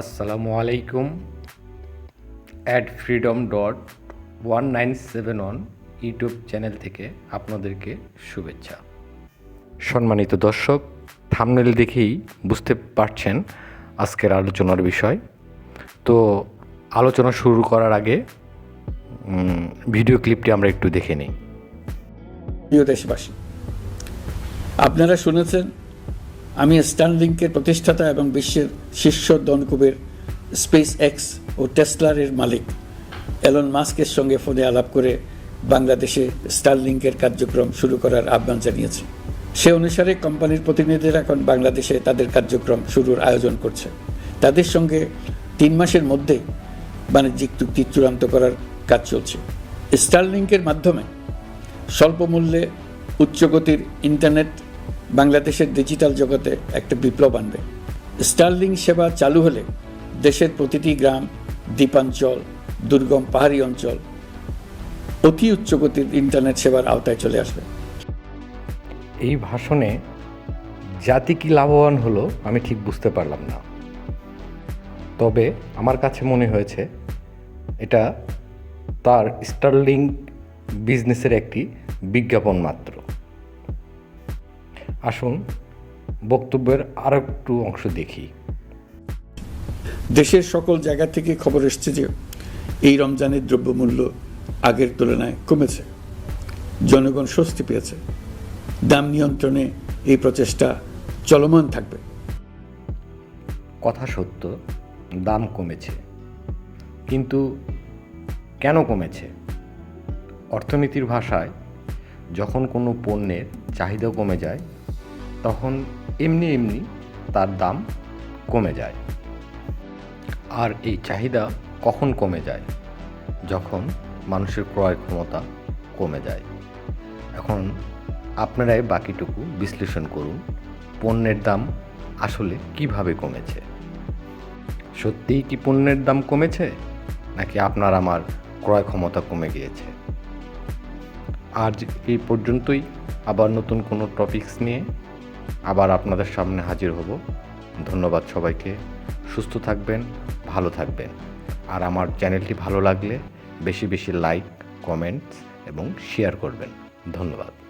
আসসালামু আলাইকুম ad freedom dot one nine seven one YouTube channel থেকে আপনাদেরকে শুভেচ্ছা। সম্মানিত দর্শক থামনেল দেখেই বুঝতে পারছেন আজকের আলোচনার বিষয়। তো আলোচনা শুরু করার আগে ভিডিও ক্লিপটি আমরা একটু দেখে নিই। প্রিয় দেশবাসী, আপনারা শুনেছেন আমি স্টানলিংকের প্রতিষ্ঠাতা এবং বিশ্বের শীর্ষ দনকুবের স্পেস এক্স ও টেসলারের মালিক। এলন মাস্কের সঙ্গে ফোনে আলাপ করে বাংলাদেশে স্টারলিংকের কার্যক্রম শুরু করার আহ্বান জানিয়েছি। সে অনুসারে কোম্পানির প্রতিনিধিরা এখন বাংলাদেশে তাদের কার্যক্রম শুরুর আয়োজন করছে। তাদের সঙ্গে তিন মাসের মধ্যেই বাণিজ্যিক চুক্তি চূড়ান্ত করার কাজ চলছে। স্টারলিংকের মাধ্যমে স্বল্প মূল্যে উচ্চগতির ইন্টারনেট বাংলাদেশের ডিজিটাল জগতে একটা বিপ্লব আনবে। স্টারলিং সেবা চালু হলে দেশের প্রতিটি গ্রাম, দ্বীপাঞ্চল, দুর্গম পাহাড়ি অঞ্চল অতি উচ্চগতির ইন্টারনেট সেবার আওতায় চলে আসবে। এই ভাষণে জাতি কি লাভবান হলো আমি ঠিক বুঝতে পারলাম না। তবে আমার কাছে মনে হয়েছে এটা তার স্টারলিং বিজনেসের একটি বিজ্ঞাপন মাত্র। আসুন বক্তব্যের আরও একটু অংশ দেখি। দেশের সকল জায়গা থেকে খবর এসছে যে এই রমজানের দ্রব্যমূল্য আগের তুলনায় কমেছে। জনগণ স্বস্তি পেয়েছে। দাম নিয়ন্ত্রণে এই প্রচেষ্টা চলমান থাকবে। কথা সত্য দাম কমেছে। কিন্তু কেন কমেছে? অর্থনীতির ভাষায় যখন কোনো পণ্যের চাহিদা কমে যায় তখন এমনি এমনি তার দাম কমে যায়। আর এই চাহিদা কখন কমে যায়? যখন মানুষের ক্রয় ক্ষমতা কমে যায়। এখন আপনারাই বাকিটুকু বিশ্লেষণ করুন, পণ্যের দাম আসলে কীভাবে কমেছে? সত্যিই কি পণ্যের দাম কমেছে? নাকি আপনার আমার ক্রয় ক্ষমতা কমে গিয়েছে? আজ এই পর্যন্তই। আবার নতুন কোনো টপিকস নিয়ে আবার আপনাদের সামনে হাজির হব। ধন্যবাদ সবাইকে। সুস্থ থাকবেন, ভালো থাকবেন। আর আমার চ্যানেলটি ভালো লাগলে বেশি বেশি লাইক, কমেন্টস এবং শেয়ার করবেন। ধন্যবাদ।